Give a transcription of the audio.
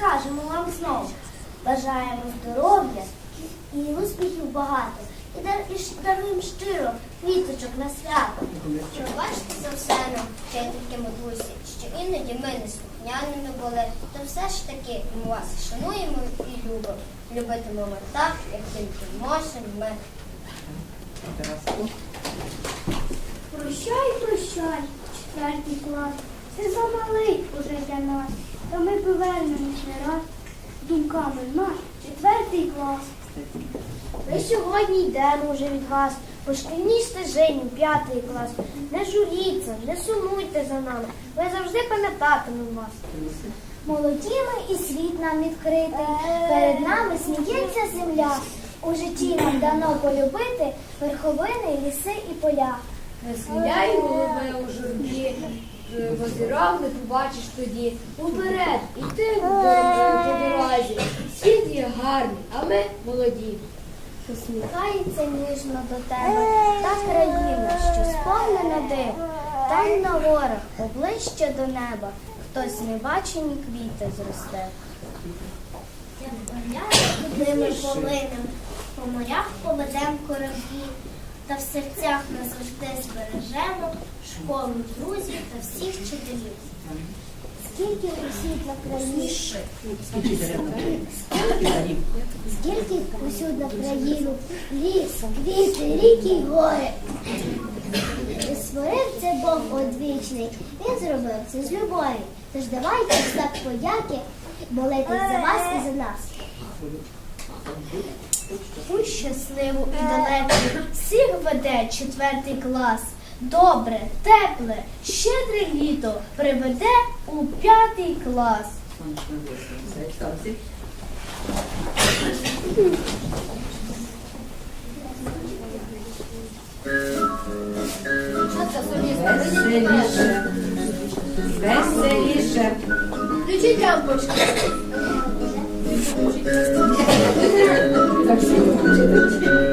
скажемо вам знову. Бажаємо здоров'я і успіхів багато. І дар- даруємо щиро квіточок на свято. Пробачте за все нам, вчительки матусі, що іноді ми не слухняними були, то все ж таки ми вас шануємо і любимо. Любитимемо так, як тільки можемо ми. Прощай, прощай, четвертий клас. Ти замалий уже для нас. Повернемось не раз думками в наш четвертий клас. Ми сьогодні йдемо вже від вас по шкільній стежині, п'ятий клас. Не журіться, не сумуйте за нами. Ми завжди пам'ятатимемо вас. Молоді ми і світ нам відкритий. Перед нами сміється земля. У житті нам дано полюбити верховини, ліси і поля. Схиляй голови у журбі, в озерах не побачиш тоді. Уперед, і ти по дорозі. Світ є гарний, а ми молоді. Посміхається ніжно до тебе та країна, що сповнена див. Там на горах, поближче до неба, хтось небачені квіти зросте. Ними полинем, по морях поведем кораблі, та в серцях назавжди збережемо школу, друзів та всіх вчителів. Скільки усюд на країні, скільки усюд на країну, ліс, квіти, ріки й гори. Створив це Бог одвічний, він зробив це з любові. Тож давайте в знак подяки молитись за вас і за нас. У щасливу і далеку всіх веде четвертий клас. Добре, тепле, щедре літо приведе у п'ятий клас. Веселіше. Веселіше. Включіть лампочку. Сонечко